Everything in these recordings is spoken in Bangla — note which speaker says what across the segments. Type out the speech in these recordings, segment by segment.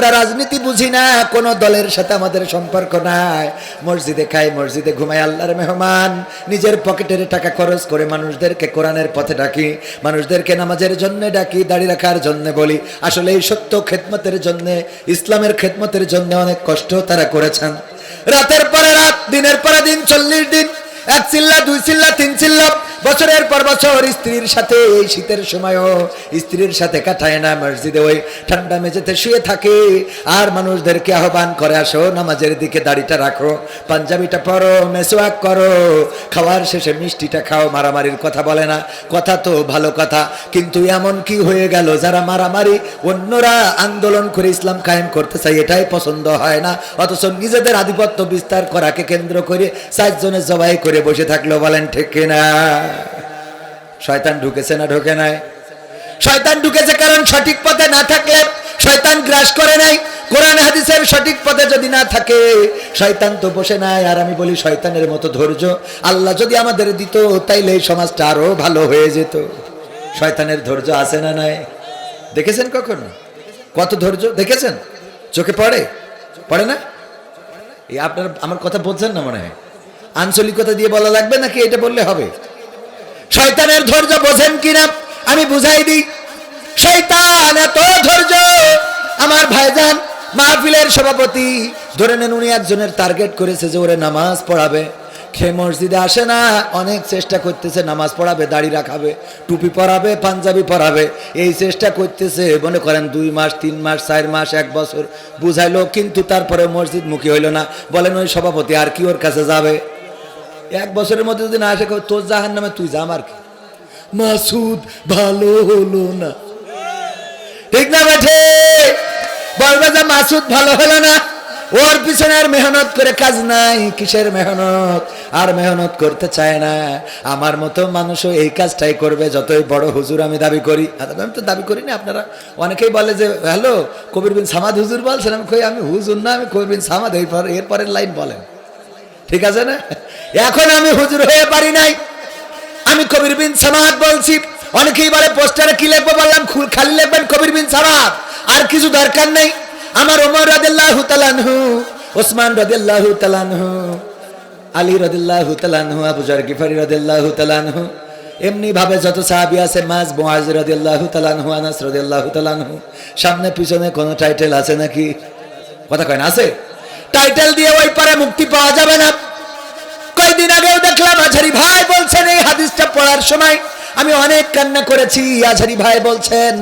Speaker 1: আমরা রাজনীতি বুঝি না, কোন দলের সাথে আমাদের সম্পর্ক নাই। মসজিদে খাই, মসজিদে ঘুমাই, আল্লাহর মেহমান। নিজের পকেটের টাকা খরচ করে মানুষদেরকে কোরআনের পথে ডাকি, মানুষদেরকে নামাজের জন্য ডাকি, দাড়ি রাখার জন্য বলি। আসলে এই সত্য খেদমতের জন্য, ইসলামের খেদমতের জন্য অনেক কষ্ট তারা করেছেন। রাতের পরে রাত, দিনের পরে দিন, চল্লিশ দিন, এক চিল্লা, দুই চিল্লা, তিন চিল্লা বছরের পর বছর স্ত্রীর সাথে এই শীতের সময়ও স্ত্রীর সাথে কাটায় না মসজিদে ওই ঠান্ডা মেঝেতে শুয়ে থাকে। আর মানুষদেরকে আহ্বান করে, আসো নামাজের দিকে দাড়িটা রাখো, পাঞ্জাবিটা পরো মেসোয়াক করো। খাওয়ার শেষে মিষ্টিটা খাও, মারামারির কথা বলে না। কথা তো ভালো কথা, কিন্তু এমন কি হয়ে গেল? যারা মারামারি, অন্যরা আন্দোলন করে ইসলাম কায়েম করতে চাই এটাই পছন্দ হয় না। অথচ নিজেদের আধিপত্য বিস্তার করাকে কেন্দ্র করে চারজনে জবাই করে বসে থাকল, বলেন, ঠিক না শয়তান ঢুকেছে না ঢোকে নাই? শয়তান ঢুকেছে কারণ সঠিক পথে না থাকলে শয়তান গ্রাস করে নাই। কোরআন, হাদিসের সঠিক পথে যদি না থাকে, শয়তান তো বসে নাই। আর আমি বলি শয়তানের মতো ধৈর্য। আল্লাহ যদি আমাদের দিত, তাইলে এই সমাজটা আরও ভালো হয়ে যেত। শয়তানের ধৈর্য আছে না নাই? দেখেছেন কখনো? কত ধৈর্য? দেখেছেন? চোখে পড়ে? পড়ে না? এই আপনার, আমার কথা বলছেন না মনে হয়? আঞ্চলিকতা দিয়ে বলা লাগবে নাকি? এটা বললে হবে। শয়তানের ধৈর্য বোঝেন কিনা? আমি বুঝাই দিই। শয়তান, এত ধৈর্য! আমার ভাইজান, মাহফিলের সভাপতি, ধরে নেন উনি একজনের টার্গেট করেছে যে ওরে নামাজ পড়াবে। খে মসজিদে আসে না, অনেক চেষ্টা করতেছে, নামাজ পড়াবে, দাড়ি রাখাবে, টুপি পরাবে, পাঞ্জাবি পরাবে। এই চেষ্টা করতেছে, মনে করেন দুই মাস, তিন মাস, চার মাস, এক বছর, বুঝাইলো, কিন্তু তারপরে মসজিদ মুখী হইল না। বলেন ওই সভাপতি, আর কি ওর কাছে যাবে? এক বছরের মধ্যে যদি না আসে তোর জাহান নামে তুই যা আমার মাসুদ, ভালো হলো না। ঠিক না বেঠে? বলবে যে মাসুদ ভালো হলো না। ওর পিছনে আর মেহনত করে কাজ নাই। কিসের মেহনত? আর মেহনত করতে চায় না। আমার মতো মানুষও এই কাজটাই করবে, যতই বড় হুজুর আমি দাবি করি। আমি তো দাবি করি না আপনারা। অনেকেই বলে যে, হ্যালো, কবির বিন সামাদ হুজুর বলছেন? আমি কই, আমি হুজুর না, আমি কবির বিন সামাদ। এরপর এরপরের লাইন বলেন। ঠিক আছে না? এখন আমি হুজুর হয়ে পারি নাই। আমি কবির বিন সামাদ বলছি, অনেকেই বলে পোস্টারে কি লিখব বললাম খুল- লিখবেন কবির বিন সামাদ। আর কিছু দরকার নেই। আমার ওমর রাদিল্লাহ তালানহু ওসমান রাদিল্লাহ তালানহু আলী রাদিল্লাহ তালানহু আবু জার গিফারি রাদিল্লাহ তালানহু এমনি ভাবে যত সাহাবি আছে মাজ মুআজ রাদিল্লাহু তালানহু আনাস রাদিল্লাহু তালানহু সামনে পিছনে কোনো টাইটেল আছে নাকি? কথা কয় না, আছে? টাইটেল দিয়ে ওই পারে মুক্তি পাওয়া যাবে না। কয়দিন আগেও দেখলাম আঝারি ভাই বলছেন, এই হাদিসটা পড়ার সময় আমি অনেক কান্না করেছি। আঝারি ভাই বলছেন,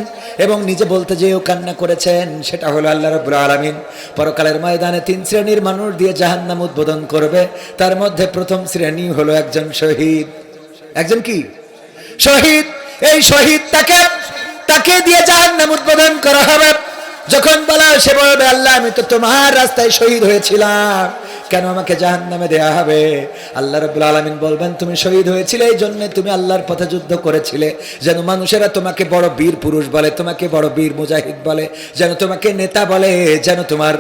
Speaker 1: এবং নিজে বলতে যেও কান্না করেছেন, সেটা হলো আল্লাহ রব্বুল আলামিন পরকালের ময়দানে তিন শ্রেণির মানুষ দিয়ে জাহান্নাম উদ্বোধন করবে। তার মধ্যে প্রথম শ্রেণি হলো একজন শহীদ। একজন কি? শহীদ। এই শহীদ তাকে তাকে দিয়ে জাহান্নাম উদ্বোধন করা হবে। যখন বলা সে বলবে, আল্লাহ, আমি তো তোমার রাস্তায় শহীদ হয়েছিলাম। কেন আমাকে জাহান নামে দেয়া হবে? আল্লাহ রব্বুল আলমিন বলবেন, তুমি শহীদ হয়েছিলে এই জন্য তুমি আল্লাহর পথে যুদ্ধ করেছিলে। যেন মানুষেরা তোমাকে বড় বীর পুরুষ বলে, তোমাকে বড় বীর মুজাহিদ বলে, যেন তোমাকে নেতা বলে, যেন তোমার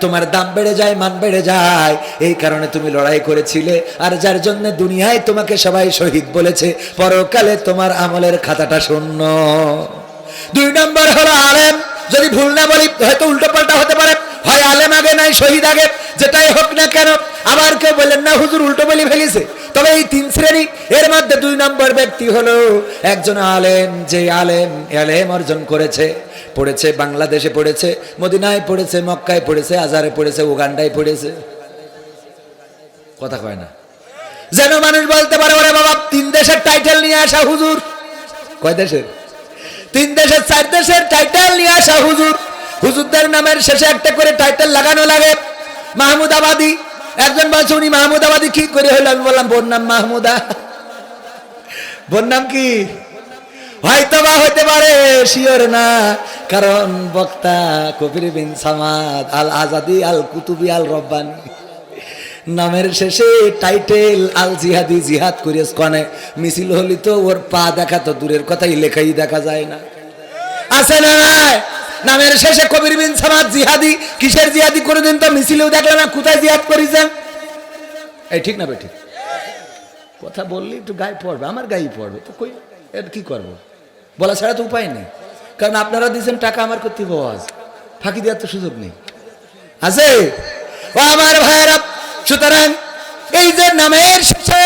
Speaker 1: তোমার দাম বেড়ে যায়, মান বেড়ে যায়। এই কারণে তুমি লড়াই করেছিলে, আর যার জন্য দুনিয়ায় তোমাকে সবাই শহীদ বলেছে, পরকালে তোমার আমলের খাতাটা শূন্য। দুই নম্বর হলো আলেম। যদি ভুল না বলি, হয়তো উল্টো পাল্টা হতে পারে। হয় আলেম আগে, নাই শহীদ আগে, যেটাই হোক না কেন, আবার কেউ বললেন, না, হুজুর, উল্টো বলি ফেলিছে। তবে এই তিন শ্রেণি, এর মধ্যে দুই নম্বর ব্যক্তি হলো একজন আলেম, যে আলেম আলেম অর্জন করেছে, পড়েছে, বাংলাদেশে পড়েছে, মদিনায় পড়েছে, মক্কায় পড়েছে আজারে পড়েছে, উগান্ডায় পড়েছে। কথা কয় না। যেন মানুষ বলতে পারে, ওরে বাবা, তিন দেশের টাইটেল নিয়ে আসা হুজুর। কয় দেশের? তিন দেশের, চার দেশের টাইটেল নিয়ে আসা হুজুর। হুজুরদের নামের শেষে একটা করে টাইটেল লাগানো লাগে। মাহমুদাবাদী একজন বলছে, উনি মাহমুদাবাদী কি করে হলো? আমি বললাম, বোন নাম মাহমুদা। বোন নাম কি? হয়তো বা হইতে পারে, শিওর না। কারণ বক্তা কবির বিন সামাদ আল আজাদি আল কুতুবি আল রব্বানি নামের শেষে টাইটেল, আল জিহাদি জিহাদ করিয়াস কনে। মিছিল হলি তো ওর পা দেখা তো দূরের কথাই লেখাই দেখা যায় না। আছে না নাই? নামের শেষে কবির বিন সামাদ জিহাদি, কিসের জিহাদি করে দিন তো মিছিলেও দেখলাম না, কোথায় জিহাদ করেছেন এই ঠিক না বেঠিক? কথা বললে একটু গায়ে পড়বে, আমার গায়ে পড়বে, তো কই, এর কি করব? বলা ছাড়া তো উপায় নেই। কারণ আপনারা দিয়েছেন টাকা, আমার করতে বস ফাঁকি দেওয়ার তো সুযোগ নেই। আছে? ও আমার ভাইয়েরা সুতরাং এই যে নামের শেষে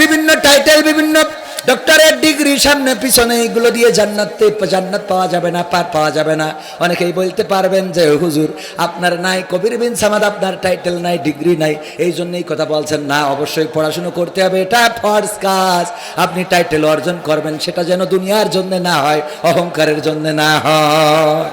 Speaker 1: বিভিন্ন টাইটেল বিভিন্ন ডক্টরের ডিগ্রি সামনে পিছনে এগুলো দিয়ে জান্নাত জান্নাত পাওয়া যাবে না, পার পাওয়া যাবে না। অনেকেই বলতে পারবেন যে, হুজুর, আপনার নাই, কবির বিন সামাদ, আপনার টাইটেল নাই ডিগ্রি নাই, এই জন্যই কথা বলছেন। না, অবশ্যই পড়াশুনো করতে হবে, এটা ফর্স কাজ। আপনি টাইটেল অর্জন করবেন, সেটা যেন দুনিয়ার জন্য না হয়, অহংকারের জন্য না হয়।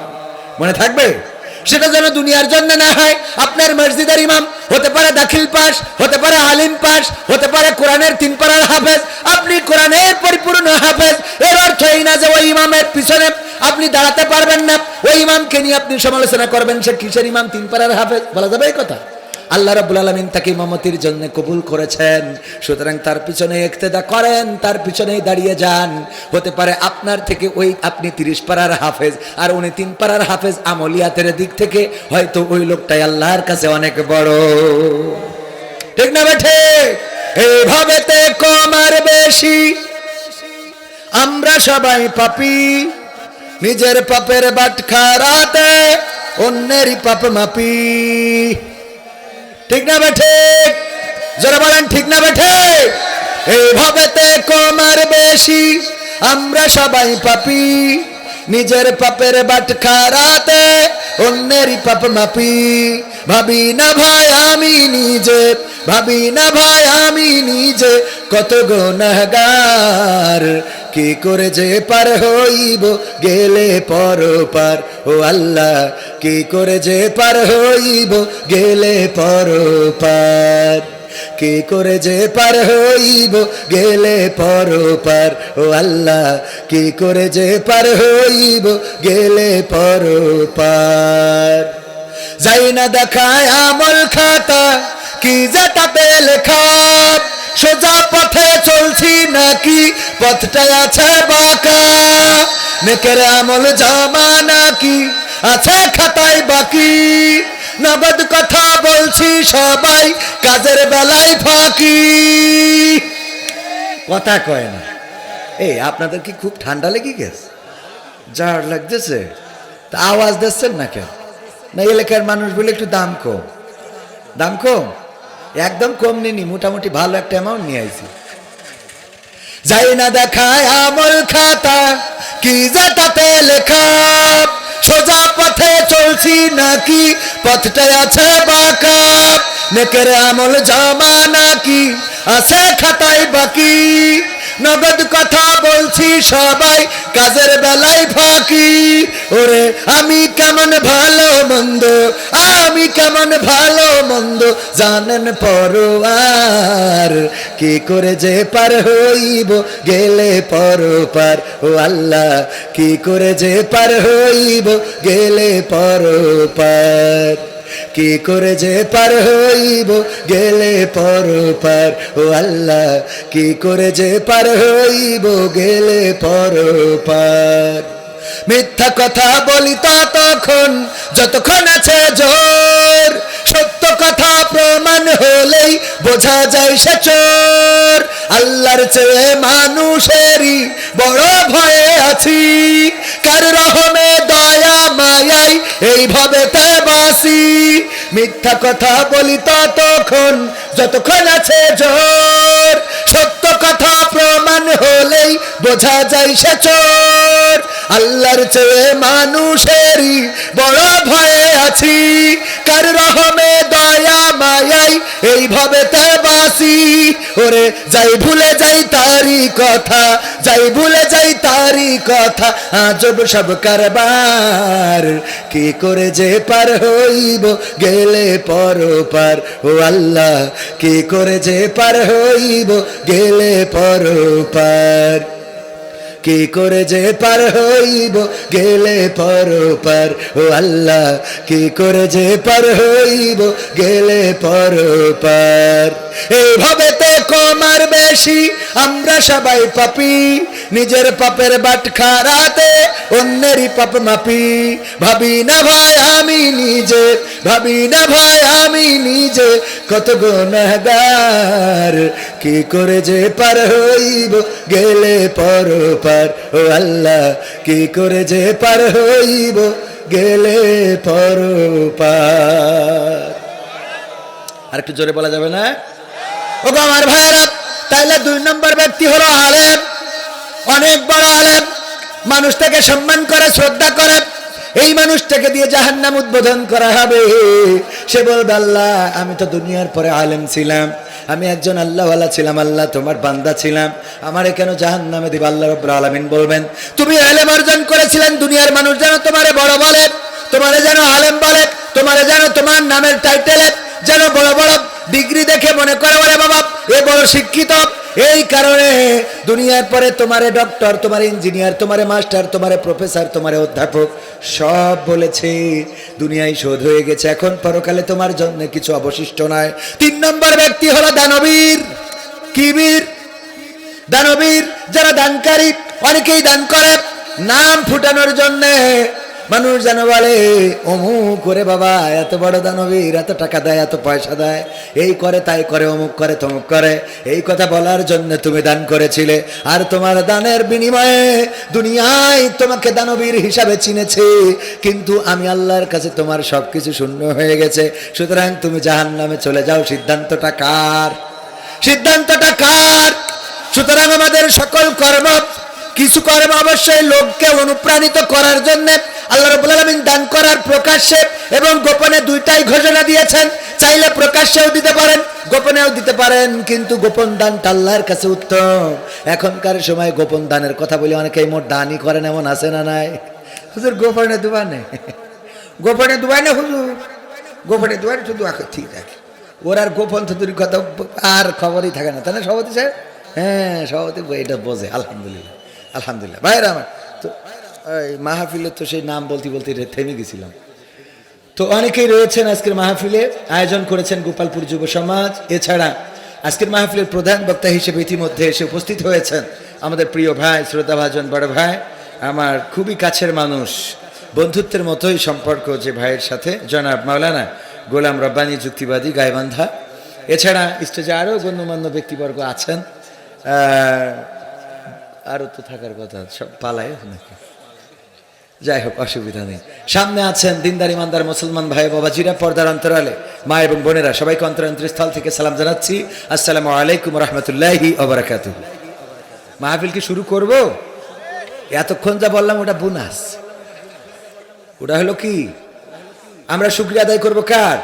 Speaker 1: মনে থাকবে? সেটা যেন দুনিয়ার জন্য না হয়। আপনার মসজিদের ইমাম, হতে পারে দাখিল পাস, হতে পারে আলিম পাস, হতে পারে কোরআনের তিন পাড়ার হাফেজ, আপনি কোরআনের পরিপূর্ণ হাফেজ। এর অর্থ এই না যে ওই ইমামের পিছনে আপনি দাঁড়াতে পারবেন না। ওই ইমামকে নিয়ে আপনি সমালোচনা করবেন, সে কিসের ইমাম? তিন পাড়ার হাফেজ। বলা যাবে এই কথা? আল্লাহ রাব্বুল আলামিন তাকে ইমামতির জন্য কবুল করেছেন। সুতরাং তার পিছনে একতেদা করেন, তার পিছনেই দাঁড়িয়ে যান। হতে পারে আপনার থেকে ওই আপনি তিরিশ পাড়ার হাফেজ, আর উনি তিন পাড়ার হাফেজ আমলিয়াতের দিক থেকে, হয়তো ওই লোকটাই আল্লাহর কাছে অনেক বড়। ঠিক না বেঠে এইভাবে কম আর বেশি। আমরা সবাই পাপি। নিজের পাপের বাটখারাতে অন্যেরই পাপ মাপি। ঠিক না বেঠে যারা বলেন, ঠিক না বেঠে এইভাবে তে কম আর বেশি আমরা সবাই পাপি। নিজের পাপের বাটখারাতে অন্যেরই পাপ মাপি। ভাবি না ভাই, আমি নিজে। ভাবি না ভাই, আমি নিজে। কত গুনাহগার। কি করে যে পার হইব গেলে পর পার? ও আল্লাহ, কি করে যে পার হইব গেলে পর পার? কি করে যে পার হইব গেলে পর পার? ও আল্লাহ, কি করে যে পার হইব গেলে পর পার? যাই না দেখায় আমল খাতা কি যেটাতে লেখা সোজা পথে চলছি নাকি? পথটা আছে বাঁকা। নেকের আমল জমা নাকি? আছে খাতায় বাকি। নগদ কথা বলছি সবাই, কাজের বেলায় ফাঁকি। কথা কয় না। এই, আপনাদের কি খুব ঠান্ডা লেগে গেছে? যার লাগতেছে, তা আওয়াজ দিচ্ছেন না কেন? না, এলাকার মানুষ বলে একটু দাম কম। দাম কম? একদম কম নিনি, মোটামুটি ভালো একটা অ্যামাউন্ট নিয়ে আইছি। যাই না দেখায় আমল খাতা, কি যে তাতে লেখা। সোজা পথে চলছি নাকি পথটা আছে বাঁকা। নেকের আমল জমা নাকি আছে খাতায় বাকি। নগদ কথা বলছি সবাই, কাজের বেলায় ফাঁকি। ওরে, আমি কেমন ভালো মন্দ, আমি কেমন ভালো মন্দ, জানেন পরোয়ার, কি করে যে পার হইব গেলে পর পার ও আল্লাহ, কি করে যে পার হইব গেলে পর পার কি করে যে পার হইব গেলে পর পার? ও আল্লাহ, কি করে যে পার হইব গেলে পর পার? মিথ্যা কথা বলি তা তখন যতক্ষণ আছে জোর প্রমাণ হলেই বোঝা যায় সে চোর। আল্লাহর চেয়ে মানুষেরই বড় ভয়ে আছি। কার রহমে, দয়া, মায়াই এইভাবে তে বাসি। মিথ্যা কথা বলি ততক্ষণ, যতক্ষণ আছে জোর। সত্য কথা প্রমাণ হলেই বোঝা যায় সে চোর। আল্লাহর চেয়ে মানুষেরই বড় ভয়ে আছি। কার রহমে, দয়া, মায়াই এইভাবে তে বাসি। ওরে, যাই ভুলে যাই তারি কথা, যাই ভুলে যাই তারি কথা, আজব সব কারবার। কি করে যে পার হইব গেলে পর পার ও আল্লাহ, কি করে যে পার হইব গেলে পর পার কি করে যে পার হইব গেলে পর পার? ও আল্লাহ, কি করে যে পার হইব গেলে পর পার? এইভাবে তো কমার বেশি আমরা সবাই পাপি। নিজের পাপের বাট খারাতে অন্যেরই পাপ মাপি। ভাবি না ভাই, আমি নিজে। ভাবি না ভাই, আমি নিজে। কত গুনাহগার, কি করে যে পার হইব গেলে পর পার ও আল্লাহ, কি করে যে পার হইব গেলে পরপার? আর একটু জোরে বলা যাবে না? ও আমার ভাইয়েরা, তাইলে দুই নম্বর ব্যক্তি হলো আলেম। অনেক বড় আলেম। মানুষটাকে সম্মান করে, শ্রদ্ধা করে। এই মানুষটাকে দিয়ে জাহান্নাম উদ্বোধন করা হবে। সে বলবে, আল্লাহ, আমি তো দুনিয়ার পরে আলেম ছিলাম। আমি একজন আল্লাহওয়ালা ছিলাম। আল্লাহ তোমার বান্দা ছিলাম। আমারে কেন জাহান্নামে দিব? আল্লাহ রব্বুল আলামিন বলবেন, তুমি আলেম অর্জন করেছিলেন, দুনিয়ার মানুষ যেন তোমারে বড় বলে, তোমারে যেন আলেম বলে, তোমারে যেন তোমার নামের টাইটেলে যেন বড় বড় ডিগ্রি দেখে মনে করে, ওরে বাবা, এ বড় শিক্ষিত এই কারণে দুনিয়ার পরে তোমারে ডক্টর তোমার ইঞ্জিনিয়ার তোমারে মাস্টার তোমারে প্রফেসর তোমারে অধ্যাপক সব বলেছে। দুনিয়ায় শোধ হয়ে গেছে। এখন পরকালে তোমার জন্য কিছু অবশিষ্ট নয়। তিন নম্বর ব্যক্তি হলো দানবীর। কিবীর দানবীর, যারা দানকারী, অনেকেই দান করে। নাম ফুটানোর জন্য মানুষ যেন বলে, অমুক করে বাবা, এত বড় দানবীর, এত টাকা দেয়, এত পয়সা দেয়। এই করে, তাই করে, অমুক করে, তমুক করে। এই কথা বলার জন্য তুমি দান করেছিলে। আর তোমার দানের বিনিময়ে দুনিয়ায় তোমাকে দানবীর হিসাবে চিনেছে। কিন্তু আমি আল্লাহর কাছে তোমার সবকিছু শূন্য হয়ে গেছে। সুতরাং তুমি জাহান নামে চলে যাও। সিদ্ধান্তটা কার? সিদ্ধান্তটা কার? সুতরাং আমাদের সকল কর্ম কিছু কর্ম অবশ্যই লোককে অনুপ্রাণিত করার জন্য আল্লাহ রবুল আলমিন দান করার প্রকাশ্যে এবং গোপনে দুইটাই ঘোষণা দিয়েছেন। চাইলে প্রকাশ্যেও দিতে পারেন, গোপনেও দিতে পারেন, কিন্তু গোপন দানটা আল্লাহর কাছে উত্তম। এখনকার সময় গোপন দানের কথা বলে অনেকেই মোট দানই করেন, এমন আছে না নাই? হুজুর, গোপনে দুবানে গোপনে দুবানে হুজুর। গোপনে দুবানে শুধু ঠিক আছে। ওর আর গোপন থুতুরির কথা আর খবরই থাকে না। না সভাপতি স্যার হ্যাঁ সভাপতি এটা বোঝে, আলহামদুলিল্লাহ। আলহামদুলিল্লাহ। ভাইরা আমার, তো মাহফিলে তো সেই নাম বলতে বলতে থেমে গেছিলাম। তো অনেকেই রয়েছেন আজকের মাহফিলে, আয়োজন করেছেন গোপালপুর যুব সমাজ। এছাড়া আজকের মাহফিলের প্রধান বক্তা হিসেবে ইতিমধ্যে এসে উপস্থিত হয়েছেন আমাদের প্রিয় ভাই, শ্রদ্ধাভাজন বড় ভাই, আমার খুবই কাছের মানুষ। বন্ধুত্বের মতোই সম্পর্ক যে ভাইয়ের সাথে, জনাব মাওলানা গোলাম রব্বানি যুক্তিবাদী গায়বান্ধা এছাড়া স্টেজে আরও গণ্যমান্য ব্যক্তিবর্গ আছেন। আরও তো থাকার কথা, সব পালায় নাকি? যাই হোক, অসুবিধা নেই। সামনে আছেন দিনদার, ইমানদার মুসলমান ভাই বাবাজিরা, পর্দার অন্তরালে। মা এবং বোনেরা, সবাইকে অন্তরান্তর স্থল থেকে সালাম জানাচ্ছি। আসসালামু আলাইকুম রহমতুল্লাহি অবরাকাতু মাহফিল কি শুরু করব? এতক্ষণ যা বললাম, ওটা বোনাস। ওটা হলো কি? আমরা শুক্রিয়া আদায় করব কার?